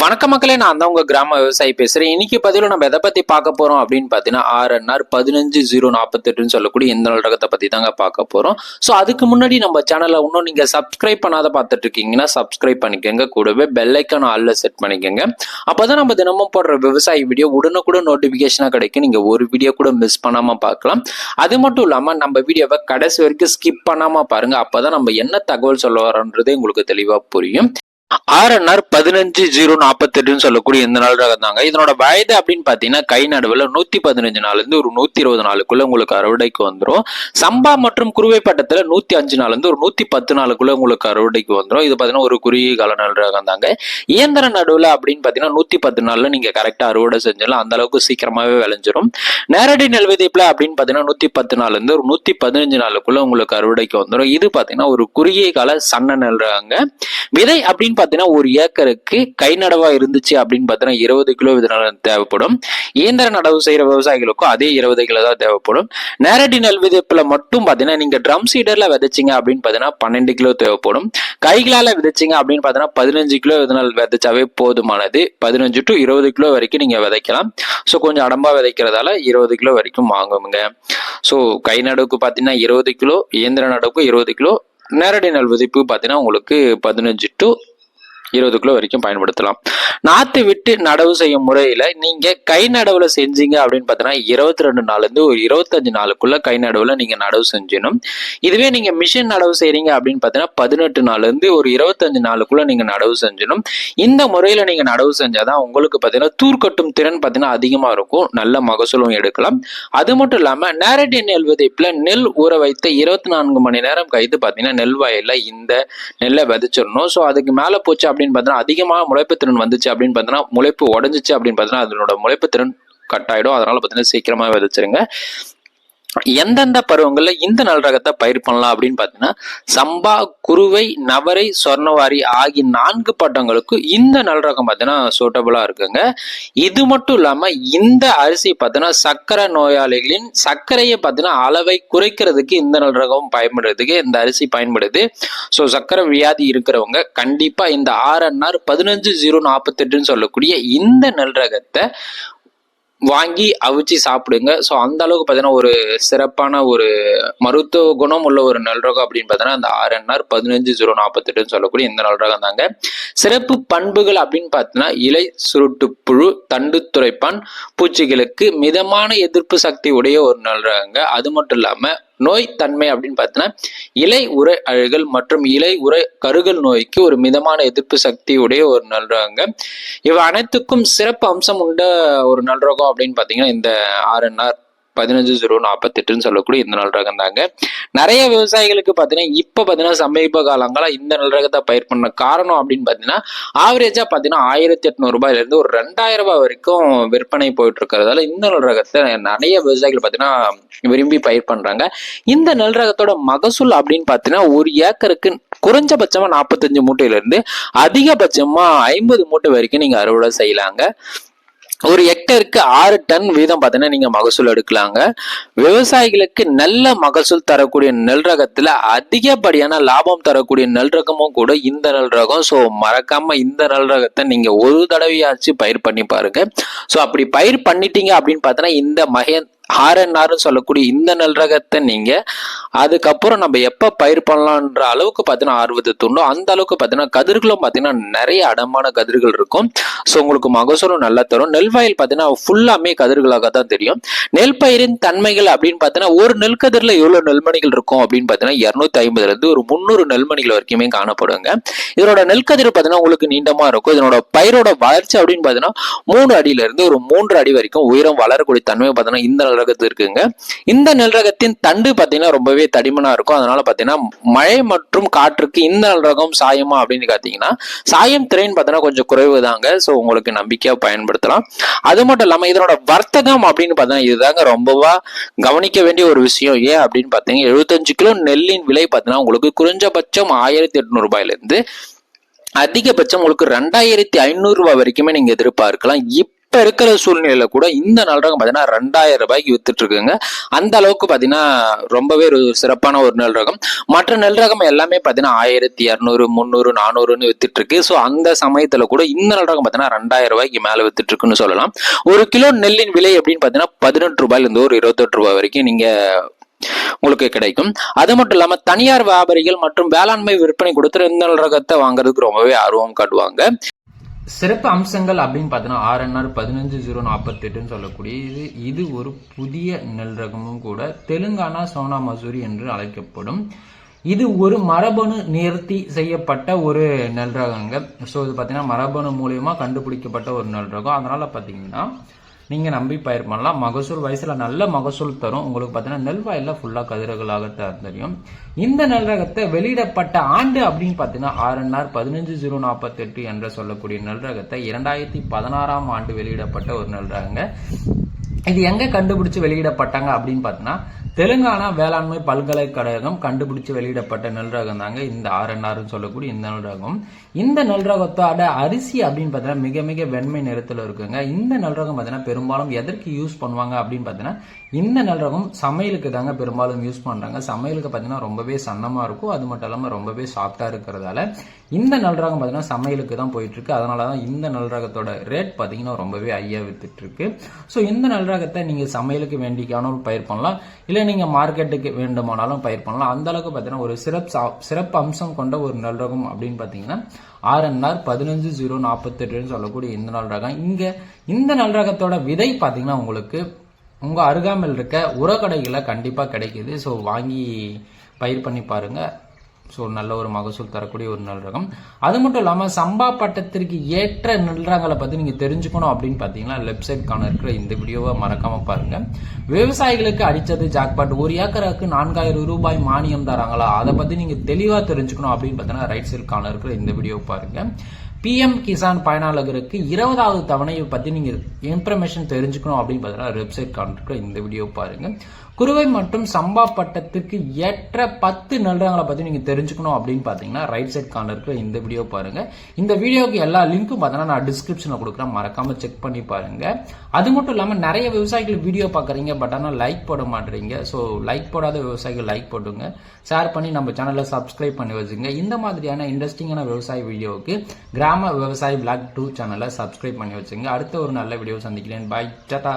வணக்க மக்களே நான் தான் உங்க கிராம விவசாயி பேசுறேன். இன்னைக்கு பதிவில் நம்ம எதை பத்தி பார்க்க போறோம் அப்படின்னு பாத்தீங்கன்னா ஆர்என்ஆர் பதினஞ்சு ஜீரோ நாற்பத்தெட்டுன்னு சொல்லக்கூடிய இந்த ரகத்தை பத்தி தாங்க பார்க்க போறோம். ஸோ அதுக்கு முன்னாடி நம்ம சேனலை இன்னும் நீங்க சப்ஸ்கிரைப் பண்ணாத பார்த்துட்டு இருக்கீங்கன்னா சப்ஸ்கிரைப் பண்ணிக்கோங்க. கூடவே பெல்லைக்கான ஐக்கான் ஆல்ல செட் பண்ணிக்கோங்க. அப்பதான் நம்ம தினமும் போடுற விவசாய வீடியோ உடனுக்குடன் நோட்டிபிகேஷனா கிடைக்கும். நீங்க ஒரு வீடியோ கூட மிஸ் பண்ணாம பார்க்கலாம். அது மட்டும் இல்லாம நம்ம வீடியோவை கடைசி வரைக்கும் ஸ்கிப் பண்ணாம பாருங்க. அப்பதான் நம்ம என்ன தகவல் சொல்ல வரோன்றதே உங்களுக்கு தெளிவா புரியும். ஆர்என்ஆர் பதினஞ்சு ஜீரோ நாற்பத்தெட்டுன்னு சொல்லக்கூடிய இந்த நாள் ரகம் தாங்க. இதனோட வயது அப்படின்னு பார்த்தீங்கன்னா கை நடுவில் நூத்தி பதினஞ்சு நாள்ல இருந்து ஒரு நூத்தி இருபது நாளுக்குள்ளே உங்களுக்கு அறுவடைக்கு வந்துடும் சம்பா மற்றும் குருவை பட்டத்தில் நூத்தி அஞ்சு நாள்லேருந்து ஒரு நூற்றி பத்து நாளுக்குள்ளே உங்களுக்கு அறுவடைக்கு வந்துடும் இது பார்த்தீங்கன்னா ஒரு குறுகிய கால நல் ரகம் தாங்க. இயந்திர நடுவில் அப்படின்னு பார்த்தீங்கன்னா நூற்றி பத்து நாளில் நீங்கள் கரெக்டாக அறுவடை செஞ்சிடலாம். அந்த அளவுக்கு விளைஞ்சிரும். நேரடி நெல் விதைப்பில் அப்படின்னு பார்த்தீங்கன்னா நூற்றி பத்து நாள்ல இருந்து ஒரு நூத்தி பதினஞ்சு நாளுக்குள்ளே உங்களுக்கு அறுவடைக்கு வந்துடும் இது பார்த்தீங்கன்னா ஒரு குறுகிய கால சன்ன நெல் ரகங்க. விதை அப்படின்னு பார்த்தீங்கன்னா ஒரு ஏக்கருக்கு கை நடவா இருந்துச்சு அப்படின்னு பார்த்தீங்கன்னா இருபது கிலோ விதை தேவைப்படும். இயந்திர நடவு செய்கிற விவசாயிகளுக்கும் அதே இருபது கிலோ தான் தேவைப்படும். நேரடி நெல் விதைப்பில் மட்டும் பார்த்தீங்கன்னா நீங்கள் ட்ரம் சீடரில் விதைச்சிங்க அப்படின்னு பார்த்தீங்கன்னா பன்னெண்டு கிலோ தேவைப்படும். கைகளால் விதைச்சிங்க அப்படின்னு பார்த்தீங்கன்னா பதினஞ்சு கிலோ விதநாள் விதைச்சாவே போதுமானது. பதினஞ்சு டு இருபது கிலோ வரைக்கும் நீங்கள் விதைக்கலாம். ஸோ கொஞ்சம் அடம்பாக விதைக்கிறதால இருபது கிலோ வரைக்கும் வாங்குங்க. ஸோ கை நடவுக்கு பார்த்தீங்கன்னா இருபது கிலோ இயந்திர நடவுக்கு இருபது கிலோ நேரடி நெல் விதைப்பு பார்த்தீங்கன்னா உங்களுக்கு பதினஞ்சு டு இருபது கிலோ வரைக்கும் பயன்படுத்தலாம். நாற்று விட்டு நடவு செய்யும் முறையில நீங்க கை நடவுல செஞ்சீங்க அப்படின்னு பார்த்தீங்கன்னா இருபத்தி ரெண்டு நாள்ல இருந்து ஒரு இருபத்தஞ்சு நாளுக்குள்ள கை நடவுல நீங்க நடவு செஞ்சிடணும். இதுவே நீங்க மிஷின் நடவு செய்கிறீங்க அப்படின்னு பார்த்தீங்கன்னா பதினெட்டு நாள்ல இருந்து ஒரு இருபத்தஞ்சு நாளுக்குள்ள நீங்க நடவு செஞ்சிடணும். இந்த முறையில நீங்க நடவு செஞ்சாதான் உங்களுக்கு பார்த்தீங்கன்னா தூர்க்கட்டும் திறன் பார்த்தீங்கன்னா அதிகமா இருக்கும். நல்ல மகசூலும் எடுக்கலாம். அது மட்டும் இல்லாம நேரடி நெல் விதைப்பில் நெல் ஊற வைத்த இருபத்தி நான்கு மணி நேரம் கைது பார்த்தீங்கன்னா நெல் வயலில் இந்த நெல்லை விதைச்சிடணும். ஸோ அதுக்கு மேல போச்சு அப்படின்னு பார்த்தீங்கன்னா அதிகமாக முளைப்பு திறன் வந்துச்சு அப்படின்னு பார்த்தீங்கன்னா முளைப்பு உடஞ்சிச்சு அப்படின்னு பார்த்தீங்கன்னா அதனோட முளைப்பு திறன் கட் ஆகிடும் அதனால் பார்த்தீங்கன்னா சீக்கிரமாக விதைச்சிருங்க. எந்தெந்த பருவங்கள்ல இந்த நல் ரகத்தை பயிர் பண்ணலாம் அப்படின்னு பார்த்தீங்கன்னா சம்பா குருவை நவரை சொர்ணவாரி ஆகிய நான்கு பட்டங்களுக்கு இந்த நல் ரகம் பார்த்தீங்கன்னா சூட்டபுளா இருக்குங்க. இது மட்டும் இல்லாம இந்த அரிசி பார்த்தீங்கன்னா சர்க்கரை நோயாளிகளின் சர்க்கரையை பார்த்தீங்கன்னா அளவை குறைக்கிறதுக்கு இந்த நல் ரகம் பயன்படுறதுக்கு இந்த அரிசி பயன்படுது. ஸோ சர்க்கரை வியாதி இருக்கிறவங்க கண்டிப்பா இந்த ஆர்என்ஆர் பதினஞ்சு ஜீரோ நாற்பத்தெட்டுன்னு சொல்லக்கூடிய இந்த நல் ரகத்தை வாங்கி அவிச்சு சாப்பிடுங்க. ஸோ அந்த அளவுக்கு பார்த்தீங்கன்னா ஒரு சிறப்பான ஒரு மருத்துவ குணம் உள்ள ஒரு நல்ரகம் அப்படின்னு பார்த்தீங்கன்னா அந்த ஆர்என்ஆர் பதினஞ்சு ஜீரோ நாற்பத்தெட்டுன்னு சொல்லக்கூடிய இந்த நல்ரகம் தாங்க. சிறப்பு பண்புகள் அப்படின்னு பார்த்தீங்கன்னா இலை சுருட்டு புழு தண்டு துரைப்பான் பூச்சிகளுக்கு மிதமான எதிர்ப்பு சக்தி உடைய ஒரு நல்ரகங்க. அது மட்டும் இல்லாமல் நோய் தன்மை அப்படின்னு பார்த்தீங்கன்னா இலை உரை அழுகல் மற்றும் இலை உரை கருகல் நோய்க்கு ஒரு மிதமான எதிர்ப்பு சக்தி உடைய ஒரு நல்ரகங்க. இவை அனைத்துக்கும் சிறப்பு அம்சம் உண்ட ஒரு நல்ரகம் அப்படின்னு பார்த்தீங்கன்னா இந்த ஆர்என்ஆர் பதினஞ்சு ஜீரோ நாற்பத்தெட்டுன்னு சொல்லக்கூடிய இந்த நல் ரகம் தாங்க நிறைய விவசாயிகளுக்கு பார்த்தீங்கன்னா இப்போ பார்த்தீங்கன்னா சமீப காலங்களாக இந்த நல் ரகத்தை பயிர் பண்ண காரணம் அப்படின்னு பார்த்தீங்கன்னா ஆவரேஜாக பார்த்தீங்கன்னா ஆயிரத்தி எட்நூறுபாயிலேருந்து ஒரு ரெண்டாயிரம் ரூபாய் வரைக்கும் விற்பனை போயிட்டு இருக்கிறதால இந்த நல் ரகத்தை நிறைய விவசாயிகள் பார்த்தீங்கன்னா விரும்பி பயிர் பண்ணுறாங்க இந்த நெல் ரகத்தோட மகசூல் அப்படின்னு பார்த்தீங்கன்னா ஒரு ஏக்கருக்கு குறைஞ்சபட்சமாக நாற்பத்தஞ்சு மூட்டையிலேருந்து அதிகபட்சமாக ஐம்பது மூட்டை வரைக்கும் நீங்கள் அறுவடை செய்யலாங்க. ஒரு ஹெக்டருக்கு ஆறு டன் வீதம் பார்த்தீங்கன்னா நீங்கள் மகசூல் எடுக்கலாங்க. விவசாயிகளுக்கு நல்ல மகசூல் தரக்கூடிய நெல் ரகத்தில் அதிகப்படியான லாபம் தரக்கூடிய நெல் ரகமும் கூட இந்த நெல் ரகம். ஸோ மறக்காமல் இந்த நெல் ரகத்தை நீங்கள் ஒரு தடவையாச்சு பயிர் பண்ணி பாருங்க. ஸோ அப்படி பயிர் பண்ணிட்டீங்க அப்படின்னு பார்த்தோன்னா இந்த மகே ஆர்என்ஆர்னு சொல்லக்கூடிய இந்த நெல் ரகத்தை நீங்கள் அதுக்கப்புறம் நம்ம எப்போ பயிர் பண்ணலான்ற அளவுக்கு பார்த்தீங்கன்னா ஆர்வத்தை தூண்டும் அந்த அளவுக்கு பார்த்தீங்கன்னா கதிர்களும் பார்த்தீங்கன்னா நிறைய அடமான கதிர்கள் இருக்கும். ஸோ உங்களுக்கு மகசூலும் நல்லா தரும். நெல் வயல் பார்த்தீங்கன்னா ஃபுல்லாமே கதிர்களாக தான் தெரியும். நெல் பயிரின் தன்மைகள் அப்படின்னு பார்த்தீங்கன்னா ஒரு நெல் கதிரில் எவ்வளோ நெல்மணிகள் இருக்கும் அப்படின்னு பார்த்தீங்கன்னா இரநூத்தி ஐம்பதுலேருந்து ஒரு முந்நூறு நெல்மணிகள் வரைக்குமே காணப்படுங்க. இதனோட நெல் கதிர் பார்த்தீங்கன்னா உங்களுக்கு நீண்டமாக இருக்கும். இதனோட பயிரோட வளர்ச்சி அப்படின்னு பார்த்தீங்கன்னா மூணு அடியிலேருந்து ஒரு மூன்று அடி வரைக்கும் உயரம் வளரக்கூடிய தன்மை பார்த்தீங்கன்னா இந்த நெல் ரகத்து இருக்குங்க. இந்த நெல் ரகத்தின் தண்டு பார்த்தீங்கன்னா ரொம்பவே தடிமனா இருக்கும். அதனால பார்த்தீங்கன்னா மழை மற்றும் காற்றுக்கு இந்த நெல் ரகம் சாயமா அப்படின்னு பார்த்தீங்கன்னா சாயம் திறன் பார்த்தீங்கன்னா கொஞ்சம் குறைவு தாங்க ஸோ உங்களுக்கு நம்பிக்கையாக பயன்படுத்தலாம். அது மட்டும் இல்லாம இதனோட வர்த்தகம் அப்படின்னு பார்த்தீங்கன்னா இதுதாங்க ரொம்பவா கவனிக்க வேண்டிய ஒரு விஷயம். ஏன் அப்படின்னு பார்த்தீங்கன்னா எழுபத்தஞ்சு கிலோ நெல்லின் விலை பார்த்தீங்கன்னா உங்களுக்கு குறைஞ்சபட்சம் ஆயிரத்தி எட்நூறு ரூபாயிலிருந்து அதிகபட்சம் உங்களுக்கு ரெண்டாயிரத்தி ஐநூறு ரூபாய் வரைக்குமே நீங்க எதிர்பார்க்கலாம். இப்ப இருக்கிற சூழ்நிலையில கூட இந்த நல் பார்த்தீங்கன்னா பாத்தீங்கன்னா ரெண்டாயிரம் ரூபாய்க்கு வித்துட்டு இருக்குங்க. அந்த அளவுக்கு பாத்தீங்கன்னா ரொம்பவே ஒரு சிறப்பான ஒரு நெல் ரகம். மற்ற நெல் ரகம் எல்லாமே பாத்தீங்கன்னா ஆயிரத்தி இரநூறு முந்நூறு நானூறுன்னு வித்துட்டு இருக்கு. ஸோ அந்த சமயத்துல கூட இந்த நல் ரகம் பாத்தீங்கன்னா ரெண்டாயிரம் ரூபாய்க்கு மேல வித்துட்டு இருக்குன்னு சொல்லலாம். ஒரு கிலோ நெல்லின் விலை அப்படின்னு பாத்தீங்கன்னா பதினெட்டு ரூபாயிலிருந்து ஒரு இருபத்தெட்டு ரூபாய் வரைக்கும் நீங்க உங்களுக்கு கிடைக்கும். அது மட்டும் இல்லாம தனியார் வியாபாரிகள் மற்றும் வேளாண்மை விற்பனை கொடுத்து இந்த நெல் ரகத்தை வாங்குறதுக்கு ரொம்பவே ஆர்வம் காட்டுவாங்க. சிறப்பு அம்சங்கள் அப்படின்னு பார்த்தோன்னா ஆர்என்ஆர் பதினஞ்சு ஜீரோ நாற்பத்தெட்டுன்னு சொல்லக்கூடிய இது இது ஒரு புதிய நெல் ரகமும் கூட தெலுங்கானா சோனா மசூரி என்று அழைக்கப்படும். இது ஒரு மரபணு நேர்த்தி செய்யப்பட்ட ஒரு நெல் ரகங்க. ஸோ இது பார்த்தீங்கன்னா மரபணு மூலயமா கண்டுபிடிக்கப்பட்ட ஒரு நெல் ரகம். அதனால் பார்த்தீங்கன்னா நீங்க நம்பி பயிர் பண்ணலாம். மகசூல் வயசுல நல்ல மகசூல் தரும். உங்களுக்கு பார்த்தீங்கன்னா நெல் வயலில் ஃபுல்லாக கதிரகளாக தெரியும். இந்த நெல் ரகத்தை வெளியிடப்பட்ட ஆண்டு அப்படின்னு பார்த்தீங்கன்னா ஆர்என்ஆர் பதினஞ்சு ஜீரோ நாற்பத்தெட்டு என்று சொல்லக்கூடிய நெல் ரகத்தை இரண்டாயிரத்தி பதினாறாம் ஆண்டு வெளியிடப்பட்ட ஒரு நெல் ரகங்க. இது எங்க கண்டுபிடிச்சு வெளியிடப்பட்டாங்க அப்படின்னு பார்த்தீங்கன்னா தெலுங்கானா வேளாண்மை பல்கலைக்கழகம் கண்டுபிடிச்சு வெளியிடப்பட்ட நெல் ரகம் தாங்க இந்த ஆர்என்ஆர்னு சொல்லக்கூடிய இந்த நெல் ரகம் இந்த நெல் ரகத்தோட அரிசி அப்படின்னு பார்த்தீங்கன்னா மிக மிக வெண்மை நிறத்தில் இருக்குங்க. இந்த நெல் ரகம் பார்த்தீங்கன்னா பெரும்பாலும் எதற்கு யூஸ் பண்ணுவாங்க அப்படின்னு பார்த்தீங்கன்னா இந்த நெல் ரகம் சமையலுக்கு தாங்க பெரும்பாலும் யூஸ் பண்ணுறாங்க சமையலுக்கு பார்த்தீங்கன்னா ரொம்பவே சன்னமாக இருக்கும். அது மட்டும் இல்லாமல் ரொம்பவே சாஃப்டாக இருக்கிறதால இந்த நெல் ரகம் பார்த்தீங்கன்னா சமையலுக்கு தான் போயிட்டு இருக்கு அதனால தான் இந்த நெல் ரகத்தோட ரேட் பார்த்தீங்கன்னா ரொம்பவே ஐயா வித்துட்டு இருக்கு ஸோ இந்த நெல் ரகத்தை நீங்கள் சமையலுக்கு வேண்டிக்கான பயிர் பண்ணலாம். இல்லை நீங்க மார்க்கெட்டுக்கு வேண்டுமானாலும் பயிர் பண்ணலாம். அந்த அளவுக்கு பார்த்தீங்கன்னா ஒரு சிறப்பு சிறப்பு அம்சம் கொண்ட ஒரு நல் ரகம் அப்படின்னு பார்த்தீங்கன்னா ஆர்என்ஆர் பதினஞ்சு ஜீரோ நாற்பத்தெட்டுன்னு சொல்லக்கூடிய இந்த நல் ரகம். இங்க இந்த நல் ரகத்தோட விதை பார்த்தீங்கன்னா உங்களுக்கு உங்க அருகாமையில் இருக்க உரக்கடைகளில் கண்டிப்பா கிடைக்குது. ஸோ வாங்கி பயிர் பண்ணி பாருங்க. ஸோ நல்ல ஒரு மகசூல் தரக்கூடிய ஒரு நெல் ரகம். அது மட்டும் இல்லாமல் சம்பா பட்டத்திற்கு ஏற்ற நெல் ரகங்களை பற்றி நீங்கள் தெரிஞ்சுக்கணும் அப்படின்னு பார்த்தீங்கன்னா லெஃப்ட் சைட் கான இருக்கிற இந்த வீடியோவை மறக்காமல் பாருங்கள் விவசாயிகளுக்கு அடித்தது ஜாக்பாட் ஒரு ஏக்கருக்கு நான்காயிரம் ரூபாய் மானியம் தராங்களா? அதை பற்றி நீங்கள் தெளிவாக தெரிஞ்சுக்கணும் அப்படின்னு பார்த்தீங்கன்னா ரைட் சைட் கான இருக்கிற இந்த வீடியோவை பாருங்கள் பிஎம் கிசான் பயனாளர்களுக்கு இருபதாவது தவணையை பற்றி நீங்கள் இன்ஃபர்மேஷன் தெரிஞ்சுக்கணும் அப்படின்னு பார்த்தீங்கன்னா வெப்சைட் காண்பிக்கிற இந்த வீடியோ பாருங்கள் குறுவை மற்றும் சம்பா பட்டத்துக்கு ஏற்ற பத்து நிலங்களை பற்றி நீங்கள் தெரிஞ்சுக்கணும் அப்படின்னு பார்த்தீங்கன்னா ரைட் சைட் கார்னர் இருக்கிற இந்த வீடியோ பாருங்க. இந்த வீடியோக்கு எல்லா லிங்க்கும் பார்த்தீங்கன்னா நான் டிஸ்கிரிப்ஷனில் கொடுக்குறேன். மறக்காம செக் பண்ணி பாருங்க. அது மட்டும் இல்லாமல் நிறைய விவசாயிகள் வீடியோ பார்க்குறீங்க பட் ஆனால் லைக் போட மாட்டேறீங்க. ஸோ லைக் போடாத விவசாயிகள் லைக் போட்டுங்க. ஷேர் பண்ணி நம்ம சேனலை சப்ஸ்கிரைப் பண்ணி வச்சுங்க. இந்த மாதிரியான இன்ட்ரெஸ்டிங்கான விவசாய வீடியோவுக்கு கிராம விவசாய பிளாக் டூ சேனலை சப்ஸ்கிரைப் பண்ணி வச்சுங்க. அடுத்த ஒரு நல்ல வீடியோ சந்திக்கிறேன். பாய் டாடா